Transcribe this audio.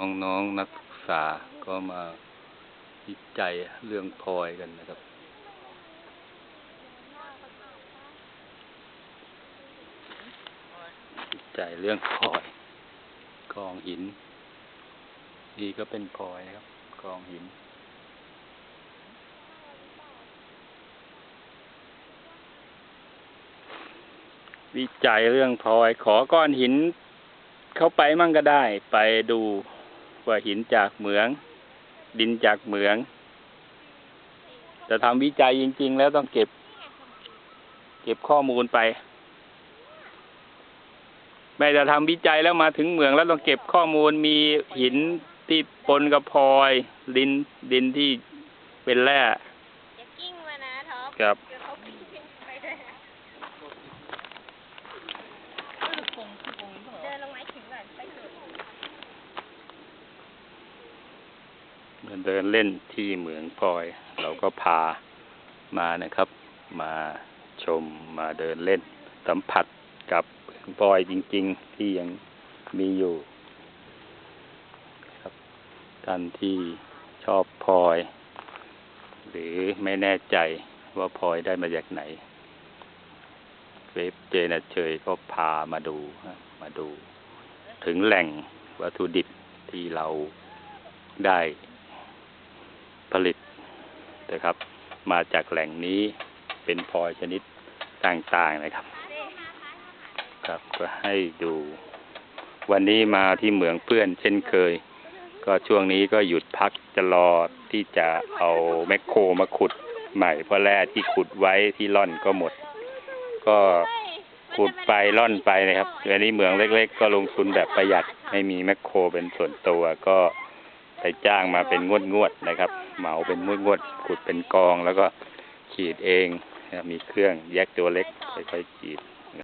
น้องๆนักศึกษาก็มาวิจัยเรื่องพลอยกันนะครับ วิจัยเรื่องพลอย กองหิน นี่ก็เป็นพลอยครับ กองหินวิจัยเรื่องพลอย ขอก้อนหินเข้าไปมั่งก็ได้ ไปดู ว่าหินจากเหมือง ดินจากเหมือง จะทำวิจัยจริง ๆ แล้วต้องเก็บ เก็บข้อมูลไป แม่จะทำวิจัยแล้วมาถึงเหมืองแล้วต้องเก็บข้อมูลมีหินที่ปนกับพลอย ดินดินที่เป็นแร่อย่ากิ้งมานะท็อปครับ เดี๋ยวเขากิ้งไปด้วยนะเดินลงไม้ถึงก่อนไปสุด เดินเล่นที่เหมืองพลอย เราก็พามานะครับ มาชมมาเดินเล่น สัมผัสกับเหมืองพลอยจริง ๆ ที่ยังมีอยู่ ครับท่านที่ชอบพลอย หรือไม่แน่ใจว่าพลอยได้มาจากไหน เว็บเจนเชยก็พามาดูฮะมาดู ถึงแหล่งวัตถุดิบที่เราได้ ผลิตนะครับ มาจากแหล่งนี้เป็นพลอยชนิดต่างๆนะครับ ครับก็ให้ดู วันนี้มาที่เหมืองเพื่อนเช่นเคย ก็ช่วงนี้ก็หยุดพักจะรอที่จะเอาแมคโครมาขุดใหม่เพราะแร่ที่ขุดไว้ที่ร่อนก็หมด ก็ขุดไปร่อนไปนะครับอันนี้เหมืองเล็ก ๆ ก็ลงทุนแบบประหยัดไม่มีแมคโครเป็นส่วนตัวก็ ไปจ้างมาเป็นงวดงวดนะครับ เหมาเป็นงวดๆขุดเป็นกองแล้วก็ขีดเอง มีเครื่องแยกตัวเล็กค่อยๆขีด